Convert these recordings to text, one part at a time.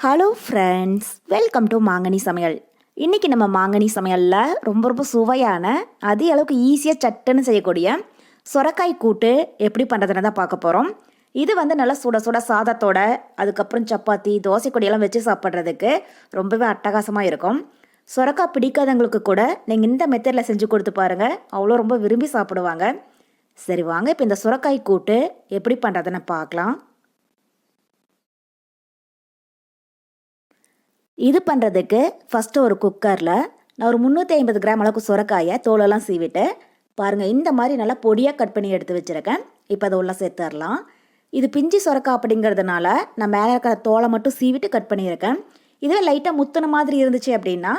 Hello friends welcome to மாங்கனி சமையல் இன்றைக்கி நம்ம மாங்கனி சமையலில் ரொம்ப ரொம்ப சுவையான அதே அளவுக்கு ஈஸியாக சட்டுன்னு செய்யக்கூடிய சொரக்காய் கூட்டு எப்படி பண்ணுறதுன்னு தான் பார்க்க போகிறோம் இது வந்து நல்லா சுட சுட சாதத்தோட அதுக்கப்புறம் சப்பாத்தி தோசை கொடியெல்லாம் வச்சு சாப்பிட்றதுக்கு ரொம்பவே அட்டகாசமாக இருக்கும். சுரக்காய் பிடிக்காதவங்களுக்கு கூட நீங்கள் இந்த மெத்தடில் செஞ்சு கொடுத்து பாருங்கள் அவ்வளோ ரொம்ப விரும்பி சாப்பிடுவாங்க. சரி வாங்க இப்போ இந்த சுரக்காய் கூட்டு எப்படி பண்ணுறதுன்னு பார்க்கலாம். இது பண்ணுறதுக்கு ஃபஸ்ட்டு ஒரு குக்கரில் நான் ஒரு முந்நூற்றி ஐம்பது கிராம் அளவுக்கு சுரக்காயை தோலெல்லாம் சீவிட்டு பாருங்கள் இந்த மாதிரி நல்லா பொடியாக கட் பண்ணி எடுத்து வச்சுருக்கேன். இப்போ அதை உள்ள சேர்த்துடலாம். இது பிஞ்சு சுரக்காய் அப்படிங்கிறதுனால நான் மேலே இருக்கிற தோலை மட்டும் சீவிட்டு கட் பண்ணியிருக்கேன். இதுவே லைட்டாக முத்தின மாதிரி இருந்துச்சு அப்படின்னா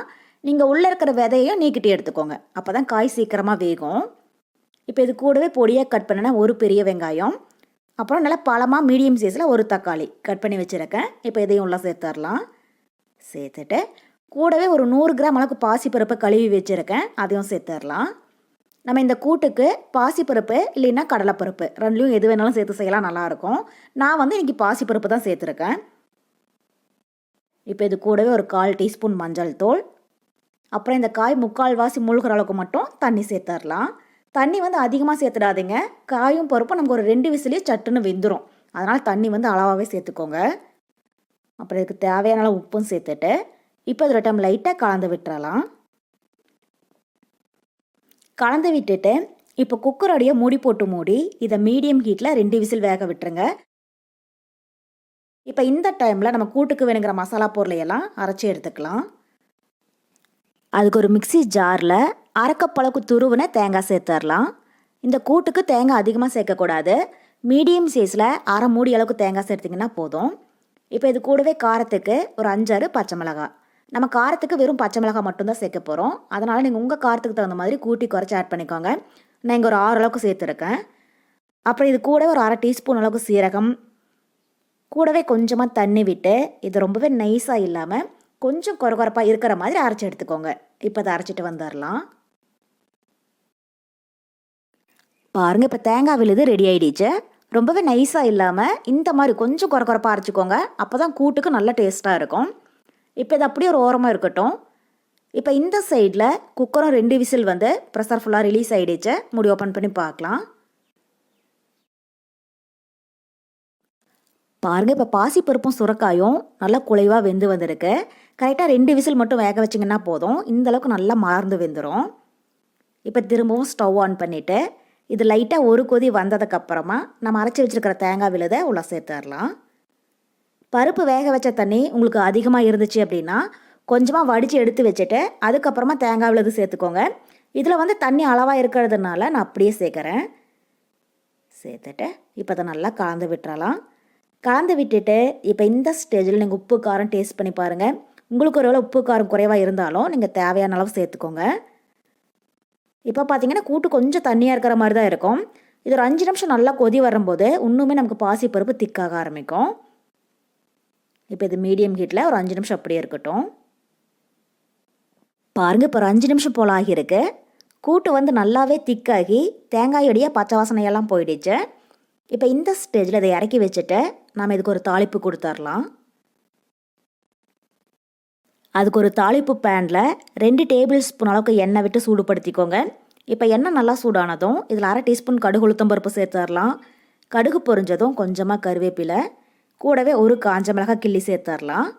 நீங்கள் உள்ளே இருக்கிற விதையும் நீக்கிட்டு எடுத்துக்கோங்க. அப்போ தான் காய் சீக்கிரமாக வேகும். இப்போ இது கூடவே பொடியாக கட் பண்ணினா ஒரு பெரிய வெங்காயம் அப்புறம் நல்லா பழமாக மீடியம் சைஸில் ஒரு தக்காளி கட் பண்ணி வச்சுருக்கேன். இப்போ இதையும் உள்ள சேர்த்துடலாம். சேர்த்துட்டு கூடவே ஒரு நூறு கிராம் அளவுக்கு பாசிப்பருப்பை கழுவி வச்சுருக்கேன். அதையும் சேர்த்துடலாம். நம்ம இந்த கூட்டுக்கு பாசிப்பருப்பு இல்லைன்னா கடலைப்பருப்பு ரெண்டுலையும் எது வேணாலும் சேர்த்து செய்யலாம் நல்லாயிருக்கும் நான் வந்து இன்றைக்கி பாசிப்பருப்பு தான் சேர்த்துருக்கேன். இப்போ இது கூடவே ஒரு கால் டீஸ்பூன் மஞ்சள் தூள். அப்புறம் இந்த காய் முக்கால் வாசி மூழ்கிற அளவுக்கு மட்டும் தண்ணி சேர்த்துடலாம். தண்ணி வந்து அதிகமாக சேர்த்துடாதீங்க. காயும் பருப்பும் நமக்கு ஒரு ரெண்டு விசிலே சட்டுன்னு வெந்துடும் அதனால் தண்ணி வந்து அளவாகவே சேர்த்துக்கோங்க. அப்புறம் இதுக்கு தேவையான அளவு உப்பும் சேர்த்துட்டு இப்போ இதில் டைம் லைட்டாக கலந்து விட்டுறலாம். கலந்து விட்டுட்டு இப்போ குக்கரோடைய மூடி போட்டு மூடி இதை மீடியம் ஹீட்டில் ரெண்டு விசில் வேக விட்டுருங்க. இப்போ இந்த டைமில் நம்ம கூட்டுக்கு வேணுங்கிற மசாலா பொருளையெல்லாம் அரைச்சி எடுத்துக்கலாம். அதுக்கு ஒரு மிக்சி ஜாரில் அரைக்கப்பழக்கு துருவின தேங்காய் சேர்த்துடலாம். இந்த கூட்டுக்கு தேங்காய் அதிகமாக சேர்க்கக்கூடாது. மீடியம் சைஸில் அரை மூடி அளவுக்கு தேங்காய் சேர்த்திங்கன்னா போதும். இப்போ இது கூடவே காரத்துக்கு ஒரு அஞ்சாறு பச்சை மிளகாய் நம்ம காரத்துக்கு வெறும் பச்சை மிளகாய் மட்டும்தான் சேர்க்க போகிறோம் அதனால் நீங்கள் உங்கள் காரத்துக்கு தகுந்த மாதிரி கூட்டி குறைச்சி ஆட் பண்ணிக்கோங்க. நான் இங்கே ஒரு ஆறு அளவுக்கு சேர்த்துருக்கேன். அப்புறம் இது கூட ஒரு அரை டீஸ்பூன் அளவுக்கு சீரகம். கூடவே கொஞ்சமாக தண்ணி விட்டு இது ரொம்பவே நைஸாக இல்லாமல் கொஞ்சம் குறகுறப்பாக இருக்கிற மாதிரி அரைச்சி எடுத்துக்கோங்க. இப்போ அதை அரைச்சிட்டு வந்துடலாம். பாருங்கள் இப்போ தேங்காய் விழுது ரெடி ஆகிடுச்சு ரொம்பவே நைஸாக இல்லாமல் இந்த மாதிரி கொஞ்சம் குறை குறைப்பாக அரைச்சிக்கோங்க. அப்போ தான் கூட்டுக்கு நல்ல டேஸ்ட்டாக இருக்கும். இப்போ இது அப்படியே ஒரு ஓரமாக இருக்கட்டும். இப்போ இந்த சைடில் குக்கரும் ரெண்டு விசில் வந்து ப்ரெஷர் ஃபுல்லாக ரிலீஸ் ஆகிடுச்சு முடி ஓப்பன் பண்ணி பார்க்கலாம். பாருங்கள் இப்போ பாசிப்பருப்பும் சுரக்காயும் நல்லா குலைவாக வெந்து வந்திருக்கு. கரெக்டாக ரெண்டு விசில் மட்டும் வேக வச்சிங்கன்னா போதும். இந்தளவுக்கு நல்லா மார்ந்து வெந்துடும் இப்போ திரும்பவும் ஸ்டவ் ஆன் பண்ணிவிட்டு இது லைட்டாக ஒரு கொதி வந்ததுக்கப்புறமா நம்ம அரைச்சி வச்சுருக்கிற தேங்காய் விழுதை உள்ள சேர்த்துடலாம். பருப்பு வேக வச்ச தண்ணி உங்களுக்கு அதிகமாக இருந்துச்சு அப்படின்னா கொஞ்சமாக வடித்து எடுத்து வச்சுட்டு அதுக்கப்புறமா தேங்காய் விழுது சேர்த்துக்கோங்க. இதில் வந்து தண்ணி அளவாக இருக்கிறதுனால நான் அப்படியே சேர்க்குறேன். சேர்த்துட்டு இப்போ அதை நல்லா கலந்து விட்டுறலாம். கலந்து விட்டுட்டு இப்போ இந்த ஸ்டேஜில் நீங்கள் உப்பு காரம் டேஸ்ட் பண்ணி பாருங்கள் உங்களுக்கு ஒருவேளை உப்பு காரம் குறைவாக இருந்தாலும் நீங்கள் தேவையான அளவு சேர்த்துக்கோங்க. இப்போ பார்த்தீங்கன்னா கூட்டு கொஞ்சம் தண்ணியாக இருக்கிற மாதிரி தான் இருக்கும். இது ஒரு அஞ்சு நிமிஷம் நல்லா கொதி வரும்போது இன்னுமே நமக்கு பாசிப்பருப்பு திக்காக ஆரம்பிக்கும். இப்போ இது மீடியம் ஹீட்டில் ஒரு அஞ்சு நிமிஷம் அப்படியே இருக்கட்டும். பாருங்கள் இப்போ ஒரு அஞ்சு நிமிஷம் போல் ஆகியிருக்கு. கூட்டு வந்து நல்லாவே திக்காகி தேங்காயோடைய பச்சை வாசனையெல்லாம் போயிடுச்சு. இப்போ இந்த ஸ்டேஜில் இதை இறக்கி வச்சுட்டு நாம் இதுக்கு ஒரு தாளிப்பு கொடுத்துர்லாம். அதுக்கு ஒரு தாளிப்பு பேனில் ரெண்டு டேபிள் ஸ்பூன் அளவுக்கு எண்ணெய் விட்டு சூடுபடுத்திக்கோங்க. இப்போ எண்ணெய் நல்லா சூடானதும் இதில் அரை டீஸ்பூன் கடுகு உளுத்தம்பருப்பு சேர்த்துடலாம். கடுகு பொரிஞ்சதும் கொஞ்சமாக கருவேப்பிலை கூடவே ஒரு காஞ்ச மிளகாய் கிள்ளி சேர்த்துடலாம்.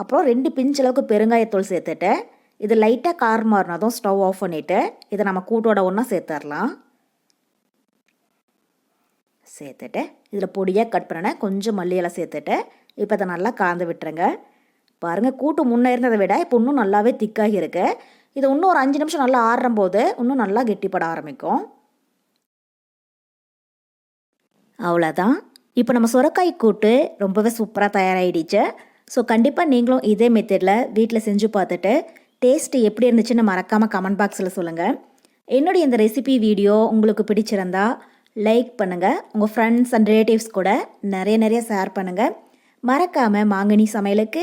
அப்புறம் ரெண்டு பிஞ்ச் அளவுக்கு பெருங்காயத்தூள் சேர்த்துட்டு இது லைட்டாக கார் மாறினதும் ஸ்டவ் ஆஃப் பண்ணிவிட்டு இதை நம்ம கூட்டோட ஒன்றா சேர்த்துடலாம். சேர்த்துட்டு இதில் பொடியாக கட் பண்ணினேன் கொஞ்சம் மல்லியெல்லாம் சேர்த்துட்டு இப்போ அதை நல்லா கலந்து விட்டுருங்க. பாருங்கள் கூட்டு முன்னே இருந்ததை விட இப்போ இன்னும் நல்லாவே திக்காகி இருக்கு. இது இன்னும் ஒரு அஞ்சு நிமிஷம் நல்லா ஆடுறம்போது இன்னும் நல்லா கெட்டிப்பட ஆரம்பிக்கும். அவ்வளோதான் இப்போ நம்ம சுரக்காய் கூட்டு ரொம்பவே சூப்பராக தயாராகிடுச்சு ஸோ கண்டிப்பாக நீங்களும் இதே மெத்தடில் வீட்டில் செஞ்சு பார்த்துட்டு டேஸ்ட்டு எப்படி இருந்துச்சுன்னு மறக்காமல் கமெண்ட் பாக்ஸில் சொல்லுங்கள் என்னுடைய இந்த ரெசிபி வீடியோ உங்களுக்கு பிடிச்சிருந்தா லைக் பண்ணுங்கள் உங்கள் ஃப்ரெண்ட்ஸ் அண்ட் ரிலேட்டிவ்ஸ் கூட நிறைய நிறைய ஷேர் பண்ணுங்கள் மறக்காமல் மாங்கனி சமையலுக்கு